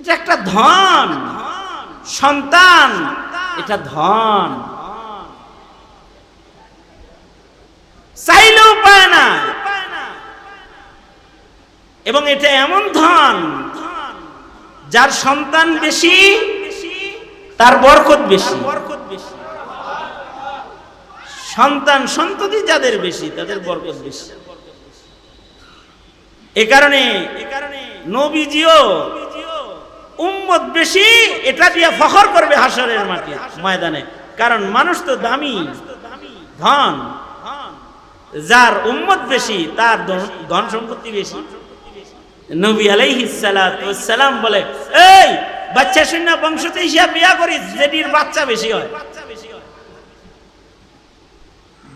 এটা একটা ধন। সন্তান। এটা ধন। চাইলেও পায় না। এবং এটা এমন ধন, যার সন্তান বেশি, তার বরকত বেশি। সন্তান, সন্ততি যাদের বেশি, তাদের বরকত বেশি। এ কারণে নবীজিও উম্মত বেশি, এটা দিয়ে ফখর করবে হাসরের মাঠে, ময়দানে। কারণ মানুষ তো দামি। ধন, যার উম্মত বেশি, তার ধন- সম্পত্তি বেশি। নবী সালাম বলে, এই, বাচ্চা শূন্য বংশতে হিসাব বিয়া করিস যেটির বাচ্চা বেশি হয়।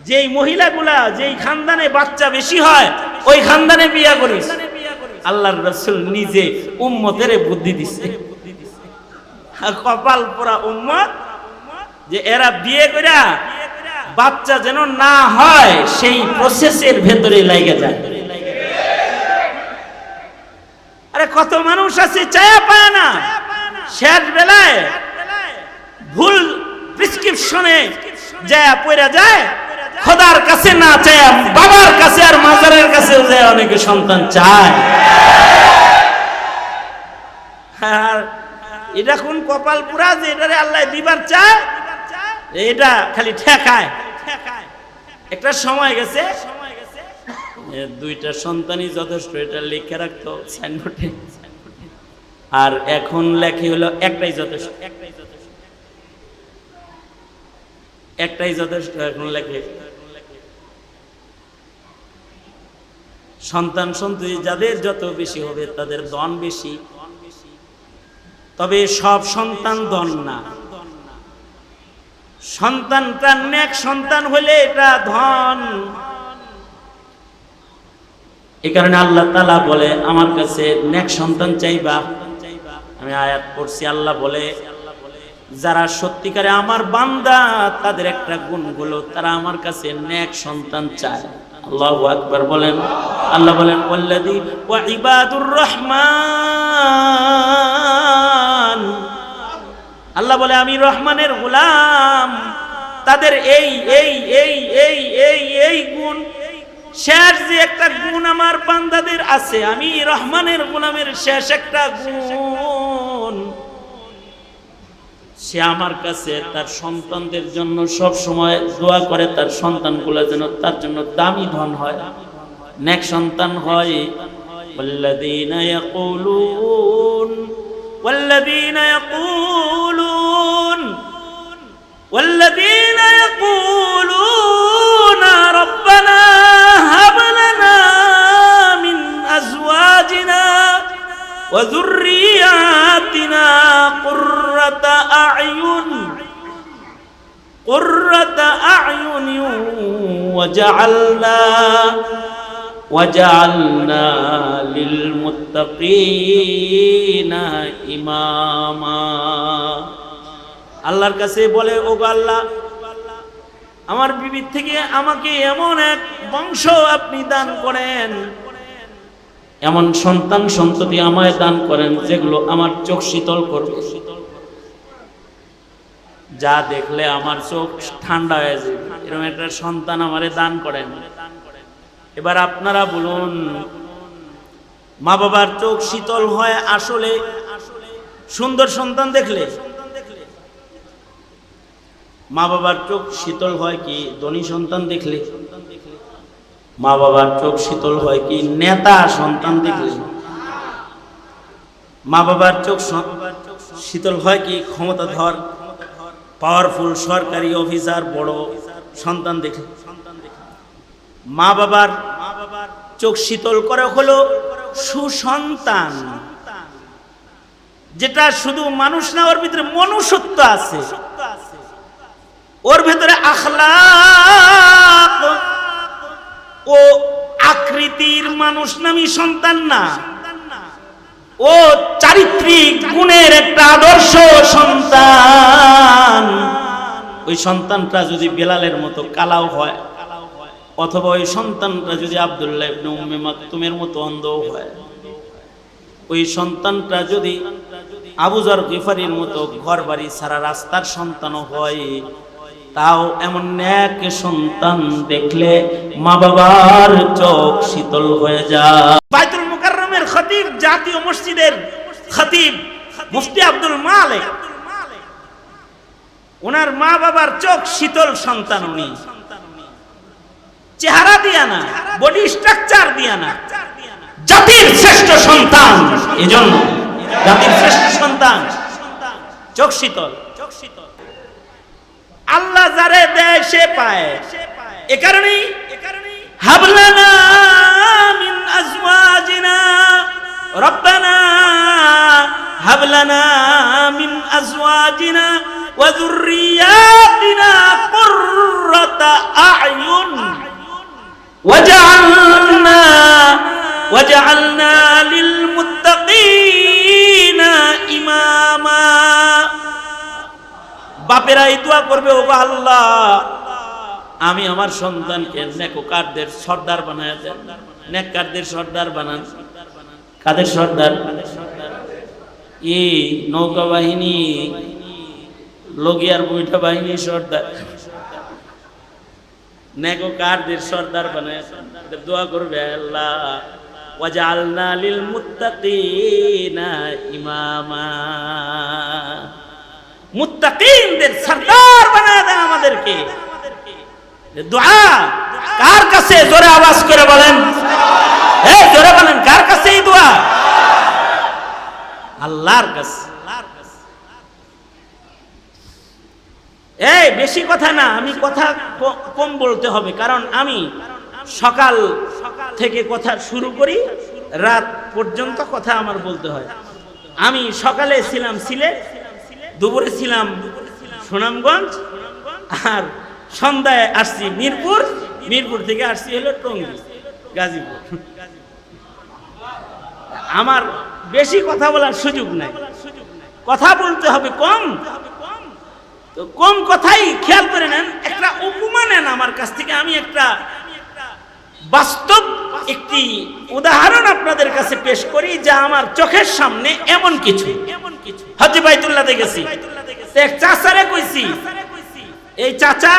যেই মহিলাগুলা, যেই খানদানে বাচ্চা বেশি হয়, ওই খানদানে বিয়া করিস। আল্লাহর রসুল নিজে উম্মতের বুদ্ধি দিচ্ছে কপাল পোড়া উম্মত যে এরা বিয়ে কইরা বাচ্চা যেন না হয়, সেই প্রসেসের ভেতরে লাগে যায়। আরে কত মানুষ আছে, চায়া পায় না। শেষ বেলায় ভুল প্রেসক্রিপশনে যায় পড়া যায়। খোদার কাছে না চায়, বাবার কাছে আর মাজারের কাছে যায়, অনেকে সন্তান চায়। আর এটা কোন কপাল পুরা যে এটারে আল্লাহ দিবার চায়? এটা খালি ঠেকায়। একটা সময় গেছে দুইটা সন্তানই যথেষ্ট, এটা লিখে রাখতো, সাইনবোর্ডে। আর এখন লেখি হলো একটাই যথেষ্ট একটাই যথেষ্ট। একটাই যথেষ্ট, এখন লেখে সন্তান সন্ততি যাদের যত বেশি হবে তাদের দন বেশি। তবে সব সন্তান দন না। সন্তানটা নেক সন্তান হলে এটা ধন। এই কারণে আল্লাহ তালা বলে, আমার কাছে নেক সন্তান চাইবা। আমি আয়াত করছি আল্লাহ বলে, যারা সত্যিকারে আমার বান্দা, তাদের একটা গুণগুলো তারা আমার কাছে নেক সন্তান চায়। আল্লাহ আকবার বলেন, আল্লাহ বলেন, ওয়াল্লাযী ওয়া ইবাদুর রহমান। আল্লাহ বলে, আমি রহমানের গোলাম। তাদের এই এই এই এই এই এই গুণ, শেষ যে একটা গুণ আমার বান্দাদের আছে, আমি রহমানের গোলামের শেষ একটা গুণ। সে আমার কাছে তার সন্তানদের জন্য সব সময় দোয়া করে তার সন্তানগুলো যেন তার জন্য দামি ধন হয় নেক সন্তান হয় والذين يقولون والذين يقولون والذين يقولون وذرياتنا قرة أعين قرة أعين وجعلنا وجعلنا للمتقين إماما আল্লাহর কাছে বলে ও গো আল্লাহ আমার বিবির থেকে আমাকে এমন এক বংশ আপনি দান করেন এমন সন্তান সন্ততি আমায় দান করেন যেগুলো আমার চোখ শীতল করবে। যা দেখলে আমার চোখ ঠান্ডা হয়ে যাবে। এরকম একটা সন্তান আমারে দান করেন। এবার আপনারা বলুন, মা বাবার চোখ শীতল হয় আসলে? সুন্দর সন্তান দেখলে? মা বাবার চোখ শীতল হয় কি? ধনী সন্তান দেখলে? মা বাবার চোখ শীতল হয় কি? নেতা সন্তান দেখলে। মা বাবার চোখ শীতল হয় কি? ক্ষমতাধর পাওয়ারফুল সরকারি অফিসার বড় সন্তান দেখলে মা বাবার মা বাবার চোখ শীতল করে হলো সুসন্তান। যেটা শুধু মানুষ না, ওর ভিতরে মনুষ্যত্ব আছে। ওর ভেতরে আখলাক ও আকৃতির মানুষ নামী সন্তান না। ও চারিত্রিক গুণের একটা আদর্শ সন্তান। ওই সন্তানটা যদি বেলালের মতো কালাও হয়, অথবা ওই সন্তানটা যদি আবদুল্লাহ মতো অন্ধ হয়, ওই সন্তানটা যদি আবুজর গিফারির মতো ঘর বাড়ি সারা রাস্তার সন্তানও হয় তাও এমন এক সন্তান দেখলে মা বাবার চোখ শীতল হয়ে যায়। বাইতুল মুকাররমের খতিব, জাতীয় মসজিদের খতিব, মুফতি আব্দুল মালিক। ওনার মা বাবার চোখ শীতল সন্তান উনি। চেহারা দিয়া না, বডি স্ট্রাকচার দিয়া না। জাতির শ্রেষ্ঠ সন্তান, এজন্য জাতির শ্রেষ্ঠ সন্তান। চোখ শীতল চোখ শীতল। আল্লাহ যারে দেয় সে পায়। এ কারণেই হাবলানা মিন আজওয়াজিনা রব্বানা হাবলানা মিন আজওয়াজিনা ওয়া যুররিয়াতিনা কুররাতা আ'য়ুন। ওয়াজআলনা ওয়াজআলনা লিল বাপেরা এই দোয়া করবে ও আল্লাহ। আমি আমার সন্তানকে নেককারদের সর্দার বানায় দেন। নেককারদের সর্দার বানান। কাদের সর্দার? এই নৌকা বাহিনী, লগিয়ার বৈঠা বাহিনী সর্দার। নেককারদের সর্দার বানায়। দোয়া করবে, আল্লাহ। ওয়াজআলনা লিল মুত্তাকিনা ইমামা। মুত্তাকিনদের সরদার বানায় দেন আমাদেরকে। দোয়া কার কাছে জোরে আওয়াজ করে বলেন? হে জোরে বলেন, কার কাছে এই দোয়া? আল্লাহর কাছে। এই, বেশি কথা না, আমি কথা কম বলতে হবে, কারণ আমি সকাল থেকে কথা শুরু করি, রাত পর্যন্ত কথা আমার বলতে হয়। আমি সকালে ছিলাম সিলেট দুপুরে ছিলাম সুনামগঞ্জ আর সন্ধ্যায় আসছি মিরপুর। মিরপুর থেকে আসছি হলো টঙ্গী, গাজীপুর। আমার বেশি কথা বলার সুযোগ নাই। কথা বলতে হবে কম। তো কম কথাই খেয়াল করে নেন, একটা উপমা নেন আমার কাছ থেকে। আমি একটা বাস্তব একটি উদাহরণ আপনাদের কাছে পেশ করি যা আমার চোখের সামনে এমন কিছু। এমন কিছু। হজে বাইতুল্লাতে গেছি। এক চাচারে কইছি এই চাচা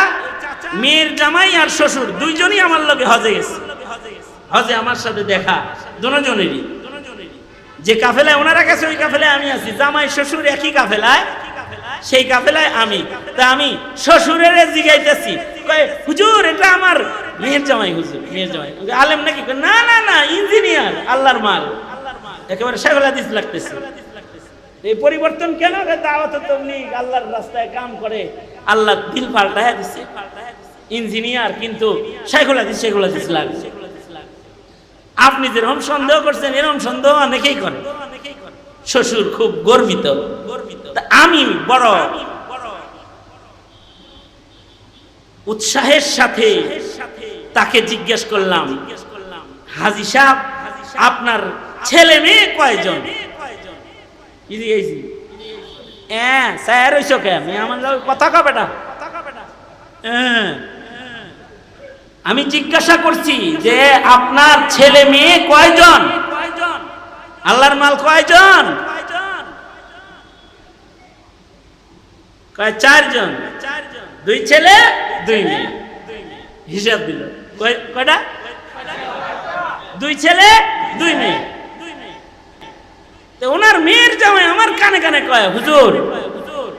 মেয়ের জামাই আর শ্বশুর দুইজনই আমার লগে হজে গেছে। হজে আমার সাথে দেখা দুজনেরই যে কাফেলায় ওনারা গেছে ওই কাফেলায় আমি আছি। জামাই শ্বশুর একই কাফেলায়। সেই কাফেলায় আমি। তা আমি শ্বশুরের জিগাইতেছি হুজুর, এটা আমার মেয়ের জামাই, হুজুর, মেয়ের জামাই। আলেম নাকি? না না না, ইঞ্জিনিয়ার, আল্লাহর মাল। একেবারে শেখুল হাদিস লাগতেছে। এই পরিবর্তন কেন আল্লাহর রাস্তায় কাম করে, আল্লাহ দিল পাল্টায় দিছে। ইঞ্জিনিয়ার, কিন্তু শেখুল হাদিস শেখুল হাদিস লাগে আপনি যেরকম সন্দেহ করছেন, এরকম সন্দেহ অনেকেই করে শ্বশুর খুব গর্বিত। আমি বড় উৎসাহের সাথে তাকে জিজ্ঞেস করলাম, হাজি সাহেব, আপনার ছেলে মেয়ে কয়জন? হ্যাঁ স্যার আমার কথা কবে হ্যাঁ। আমি জিজ্ঞাসা করছি যে, আপনার ছেলে মেয়ে কয়জন? আল্লাহর মাল কয়জন? কয় চারজন? দুই ছেলে, দুই মেয়ে। হিসাব দিল। কয়- কয়টা? দুই ছেলে, দুই মেয়ে। তো ওনার মেয়ের জামাই আমার কানে কানে কয়, হুজুর,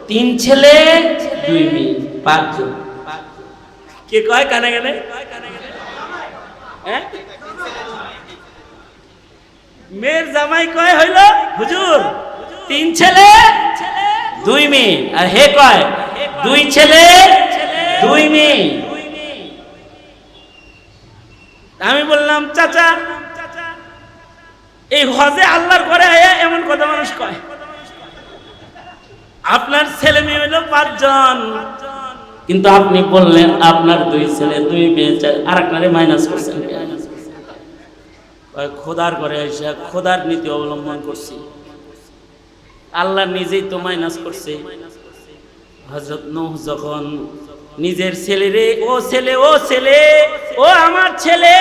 তিন ছেলে, দুই মেয়ে, পাঁচজন। কে কয় কানে কানে? হ্যাঁ? মেয়ের জামাই কয় হইল? হুজুর, তিন ছেলে, দুই মেয়ে। আর হে কয়? দুই ছেলে, দুই মেয়ে। আমি বললাম, চাচা, এই হজে আল্লাহর করে আয়া এমন কথা মানুষ কয়। আপনার ছেলে মেয়ে হইল পাঁচজন। কিন্তু আপনি বললেন, আপনার দুই ছেলে, দুই মেয়ে আর আপনারে মাইনাস করছেন খোদার করে এসে খোদার নীতি অবলম্বন করছি। আল্লাহ নিজেই তো মাইনাস করছে। হজরত নূহ যখন নিজের ছেলেরে ও ছেলে ও ছেলে, ও আমার ছেলে,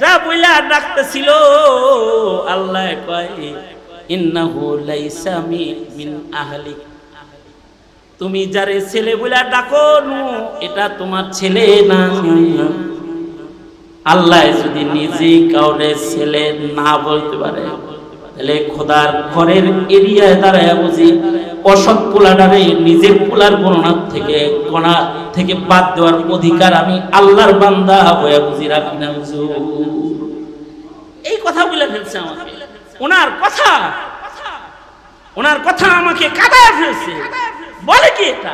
যা বইলা ডাকতেছিল। আল্লাহ কয় তুমি যারে ছেলে বলে ডাকো এটা তোমার ছেলে না। আল্লাহ যদি নিজে কাউরে ছেলে না বলতে পারে, তাহলে খোদার ঘরের এরিয়ায় দাঁড়ায় বুঝি অসৎ পোলাটারে নিজের পোলার গণনার থেকে, গণা থেকে বাদ দেওয়ার অধিকার আমি আল্লাহর বান্দা হয়ে বুঝি রাখি না। এই কথা বলে ফেলছে আমাকে। ওনার কথা ওনার কথা আমাকে কাদায় ফেলছে। বলে কি এটা?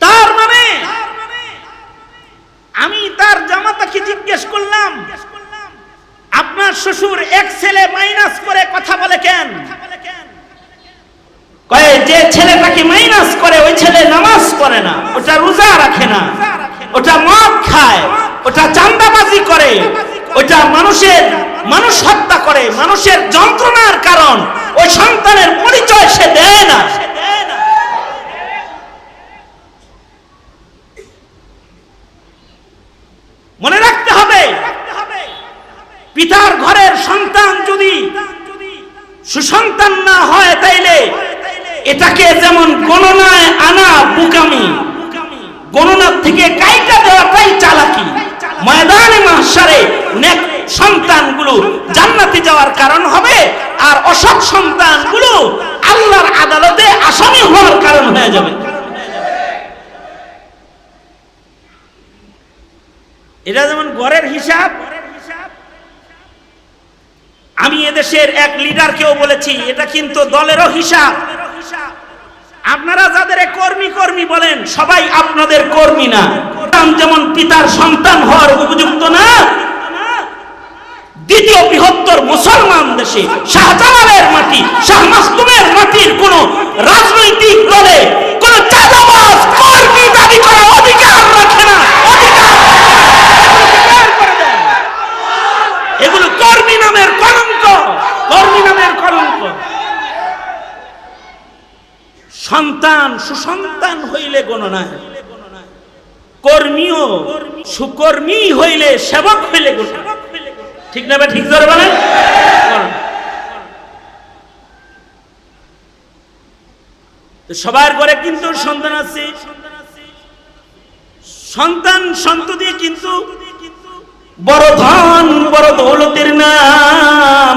তার মানে আমি তার জামাতাকে জিজ্ঞেস করলাম আপনার শ্বশুর এক ছেলে মাইনাস করে কথা বলে কেন? কয়ে, যে ছেলেটাকে মাইনাস করে, ওই ছেলে নামাজ পড়ে না, ওটা রোজা রাখে না, ওটা মদ খায়, ওটা চান্দাবাজি করে, ওটা মানুষের মানুষ হত্যা করে, মানুষের যন্ত্রণার কারণ, ওই সন্তানের পরিচয় সে দেয় না মনে রাখতে হবে পিতার ঘরের সন্তান যদি সুসন্তান না হয় তাইলে এটাকে যেমন গণনায় আনা বুকামি, গণনার থেকে কাইটা দেওয়াটাই চালাকি। ময়দানে মাসারে নেক সন্তানগুলো জান্নাতে যাওয়ার কারণ হবে আর অসৎ সন্তানগুলো আল্লাহর আদালতে আসামি হওয়ার কারণ হয়ে যাবে। এটা যেমন ঘরের হিসাব আমি এদেশের এক লিডারকেও বলেছি, এটা কিন্তু দলেরও হিসাব। আপনারা যাদের কর্মী কর্মী বলেন, সবাই আপনাদের কর্মী না। যেমন পিতার সন্তান হওয়ার উপযুক্ত না, দ্বিতীয় বৃহত্তর মুসলমান দেশে শাহজালালের মাটি, শাহ মাসুমের মাটির কোন রাজনৈতিক দলে কোন চাঁদাবাজ কর্মী দাবি করার অধিকার রাখে না অধিকার অধিকার করে দেন। এগুলো কর্মী নামের কলঙ্ক কর্মী নামের কলঙ্ক সন্তান সুসন্তান হইলে গণনা কর্মীও সুকর্মী হইলে সেবক হইলে ঠিক না ঠিক ধরে বলেন? সবার ঘরে কিন্তু সন্তান আছে। সন্তান সন্ততি কিন্তু বড় ধন, বড় দৌলতের নাম।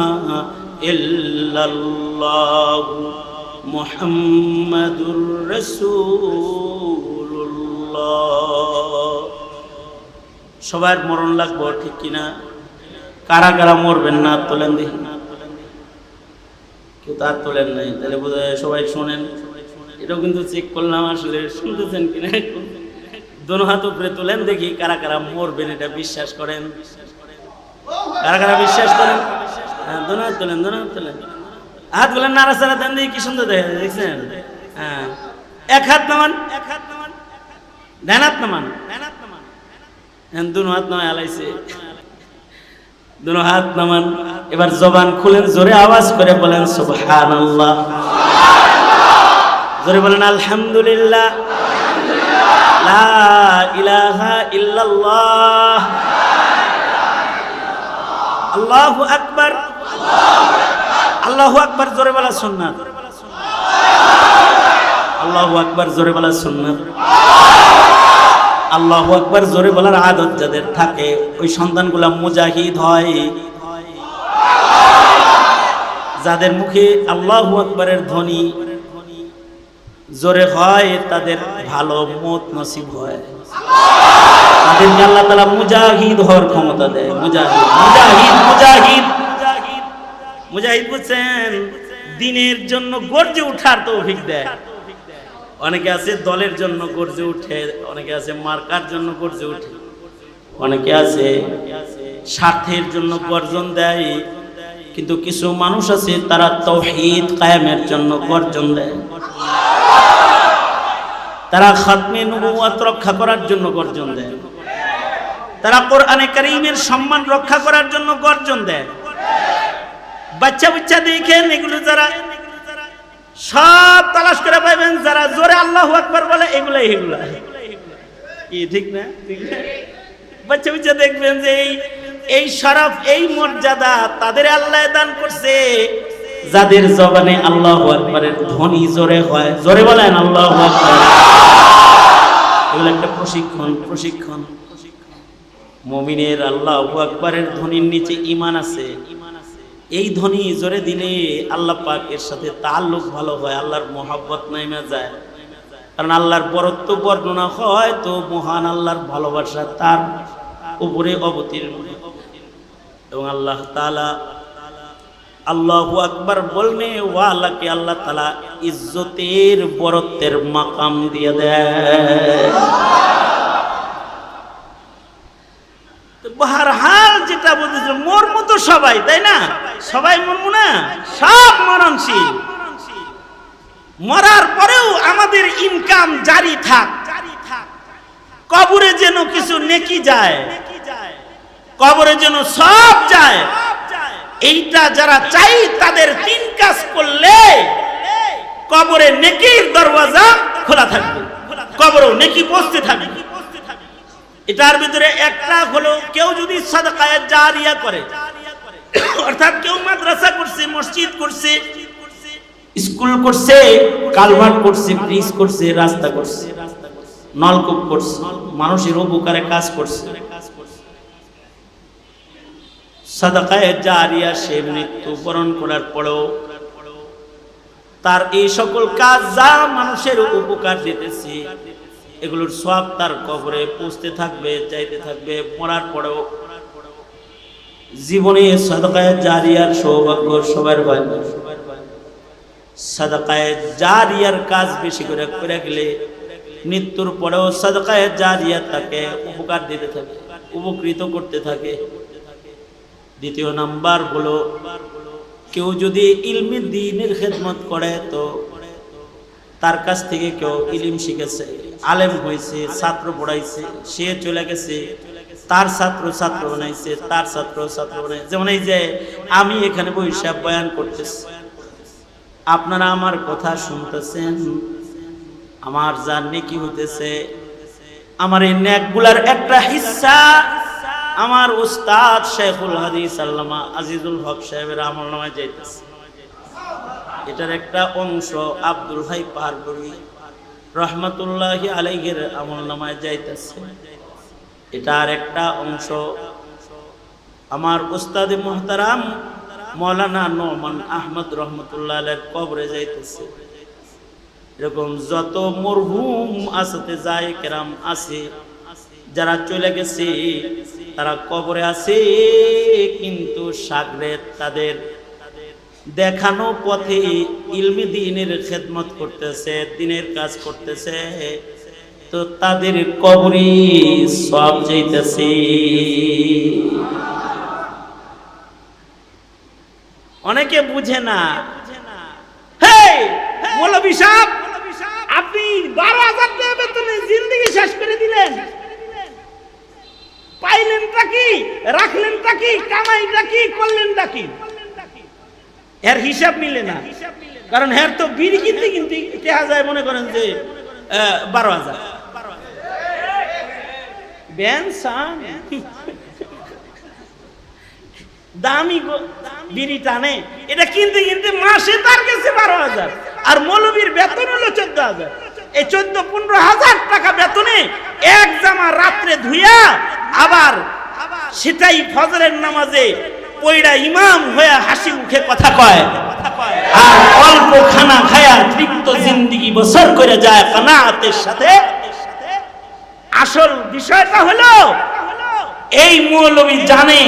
ইল্লাল্লাহু মুহাম্মাদুর সবার মরণ লাগবো ঠিক কিনা? কারা কারা মরবেন না তোলেন দেখি কেউ তার তোলেন নাই, তাহলে বোধহয় সবাই শোনেন। এটাও কিন্তু চেক করলাম আসলে, শুনতেছেন কিনা? দোনো হাত উপরে তোলেন দেখি কারা কারা মরবেন, এটা বিশ্বাস করেন? কারা কারা বিশ্বাস করেন? হ্যাঁ হাত বলেন দেন কি সুন্দর দেখা দেখছেন? হ্যাঁ। এক হাত নামান। এক হাত নামান। ডান হাত নামান ডান হাত নামান হাত নামায় আলাইছে। দুনো হাত নামান। এবার জবান খুলেন, জোরে আওয়াজ করে বলেন, সুবহানাল্লাহ। জোরে বলেন, আলহামদুলিল্লাহ। লা ইলাহা ইল্লাল্লাহ। আল্লাহু আকবার। আল্লাহু আকবার জোরে বলা সুন্নাত। আল্লাহু আকবার জোরে বলা সুন্নাত। আল্লাহু আকবার জোরে বলার আদত যাদের থাকে, ওই সন্তানগুলা মুজাহিদ হয়। যাদের মুখে আল্লাহু আকবারের ধ্বনি জোরে হয়, তাদের ভালো মত নসিব হয়। তাদেরকে আল্লাহ তালা মুজাহিদ হওয়ার ক্ষমতা দেয়। মুজাহিদ মুজাহিদ মুজাহিদ। মুজাহিদ বুঝছেন দিনের জন্য গর্জে উঠার তৌফিক দেয়। অনেকে আছে দলের জন্য গর্জে উঠে, অনেকে আছে মার্কার জন্য গর্জে উঠে। অনেকে আছে স্বার্থের জন্য গর্জন দেয়, কিন্তু কিছু মানুষ আছে তারা তৌহিদ কায়েমের জন্য গর্জন দেয়। তারা খাতমে নবুয়াত রক্ষা করার জন্য গর্জন দেয়। তারা কোরআনে কারীমের সম্মান রক্ষা করার জন্য গর্জন দেয়। বাচ্চা বাচ্চা দেখেন, এগুলো যারা সব তালাশ করে পাইবেন, যারা জোরে আল্লাহ আকবার বলে এগুলো। এগুলো ঠিক না? বাচ্চা বাচ্চা দেখবেন যে এই এই শরফ, এই মর্যাদা তাদের আল্লাহ দান করছে, যাদের জবানে আল্লাহ আকবরের ধ্বনি জোরে হয়। জোরে বলেন, আল্লাহ আকবার। এগুলো একটা প্রশিক্ষণ প্রশিক্ষণ। মমিনের আল্লাহ আকবরের ধ্বনির নিচে ইমান আছে। এই ধ্বনি জোরে দিলে আল্লাহ পাক এর সাথে তাল্লুক ভালো হয়, আল্লাহর মোহাব্বত নাইমা যায়। কারণ আল্লাহর বরত্ব বর্ণনা হয়, তো মহান আল্লাহর ভালোবাসা তার উপরে অবতীর্ণ। এবং আল্লাহ তালা আল্লাহ আকবার বলনে ওয়ালাকে আল্লাহ তালা ইজ্জতের বরত্বের মাকাম দিয়ে দেয়। তো বাহারহাল যেটা বলতেছে, মোর মতো সবাই, তাই না? সবাই মরমু না, সব মরণশীল। মরার পরেও আমাদের ইনকাম জারি থাক। কবরে যেন কিছু নেকি যায়, কবরে যেন সব যায়। এইটা যারা চাই তাদের তিন কাজ করলে কবরে নেকির দরওয়াজা খোলা থাকবে। কবরেও নেকি বসতে থাকবে। এটার ভিতরে একটা হলো, কেউ যদি সাদকায় জারিয়া করে অর্থাৎ কেউ মাদ্রাসা করছে, মসজিদ করছে, স্কুল করছে, কালভার্ট করছে, ব্রিজ করছে, রাস্তা করছে, নলকূপ করছে, মানুষের উপকারে কাজ করছে। তার এই সকল কাজ যা মানুষের উপকার দিতেছে, এগুলোর সব তার কবরে পৌঁছতে থাকবে চাইতে থাকবে, মরার পরেও জীবনে সাদাকায় জারিয়ার সৌভাগ্য সবার না সাদাকায় জারিয়ার কাজ বেশি করে করে গেলে মৃত্যুর পরেও সাদাকায় জারিয়া তাকে উপকার দিতে থাকে, উপকৃত করতে থাকে। দ্বিতীয় নাম্বার হলো, কেউ যদি ইলমি দিনের খেদমত করে তো তার কাছ থেকে কেউ ইলিম শিখেছে, আলেম হয়েছে, ছাত্র পড়াইছে, সে চলে গেছে তার ছাত্র ছাত্র বানাইছে, তার ছাত্র ছাত্র বানাইছে। যেমন এই যে আমি এখানে বৈশাখ বয়ান করতেছি। আপনারা আমার কথা শুনতেছেন, আমার যা নেকি হইতেছে, আমার এই নেকগুলার একটা হিস্সা আমার উস্তাদ শেখুল হাদিস আল্লামা আজিজুল হক সাহেবের আমল নামায় যাইতেছে। এটার একটা অংশ আব্দুল হাই পাহাড়ি রহমতুল্লাহ আলাইহের আমল নামায় যাইতেছে। এটার একটা অংশ আমার উস্তাদে মোহতারাম মৌলানা নোমান আহমদ রহমতুল্লাহ কবরে যাইতেছে। এরকম যত মরহুম আসতে যায়, কেরাম আছে, যারা চলে গেছে, তারা কবরে আছে, কিন্তু সাগরে তাদের দেখানো পথে ইলমি দিনের খেদমত করতেছে, দিনের কাজ করতেছে। তো তাদের কবরি সব যাইতেছে। অনেকে বুঝে না। মৌলভী সাহেব, আপনি বারো হাজার টাকা বেতনে জিন্দগি শেষ করে দিলেন। পাইলেনটা কি রাখলেনটা কি কামাইটা কি করলেনটা কি? এর হিসাব মিলে না। কারণ হ্যার তো বিড়ি কিনতে কিনতে দেখা যায় মনে করেন যে বারো হাজার। ব্যান সান দামি বিড়ি টানে। এটা কিনতে কিনতে মাসে তার কাছে বারো হাজার। আর মৌলবীর বেতন হলো চোদ্দ হাজার। এই চোদ্দ, পনেরো হাজার টাকা বেতনে এক জামা রাত্রে ধুইয়া আবার সেটাই ফজরের নামাজে পইড়া ইমাম হয়ে হাসি মুখে কথা কয়। আর অল্প খানা খায়া তৃপ্ত জিন্দিগি বছর করে যায় কানাতের সাথে আসল বিষয়টা হলো, এই মৌলবী জানে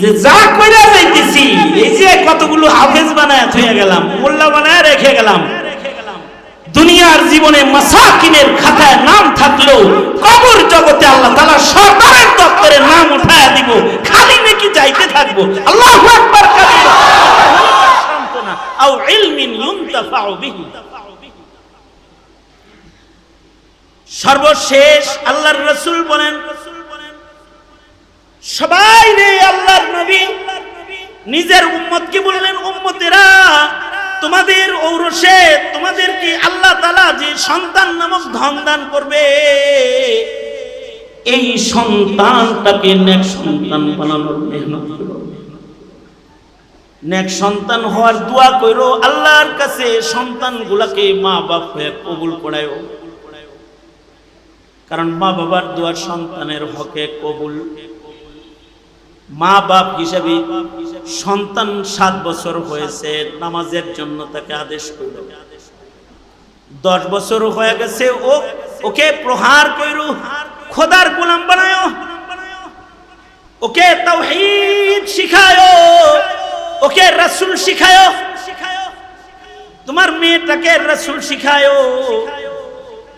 যে যা কইরা যাইতেছি, এই যে কতগুলো হাফেজ বানায় থয়ে গেলাম, মোল্লা বানায় রেখে গেলাম, দুনিয়ার জীবনে মাসাকিনের খাতায় নাম থাকলেও কবর জগতে আল্লাহ তালা সরকারের দপ্তরে নাম উঠায় দিব খালি নাকি কি যাইতে থাকব আল্লাহু আকবার কাবীরা সান্ত্বনা আও ইলমিন ইউনতাফাউ বিহি সর্বশেষ আল্লাহর রসুল বলেন, সবাই রে আল্লাহর নবী, নিজের উম্মত কি বললেন, উম্মতেরা, তোমাদের ঔরসে তোমাদেরকে আল্লাহ তালা যে সন্তান নামক ধন দান করবে, এই সন্তানটাকে নেক সন্তান বানানোর মেহনত নেক সন্তান হওয়ার দোয়া করো আল্লাহর কাছে সন্তানগুলাকে মা বাপ হয়ে কবুল করায় কারণ মা বাবার দোয়ার সন্তানের হকে কবুল। মা বাপ হিসেবে সন্তান সাত বছর হয়েছে, নামাজের জন্য তাকে আদেশ করল। দশ বছর হয়ে গেছে, ও, ওকে প্রহার কইর, খোদার গোলাম বানায়। ওকে তাওহীদ শিখায়, ওকে রাসূল শিখায়। তোমার মেয়েটাকে রাসূল শিখায়।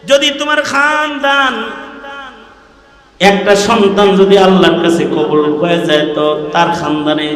যদি তোমার খানদান একটা সন্তান যদি আল্লাহর কাছে কবুল হয়ে যায় তো তার খানদানে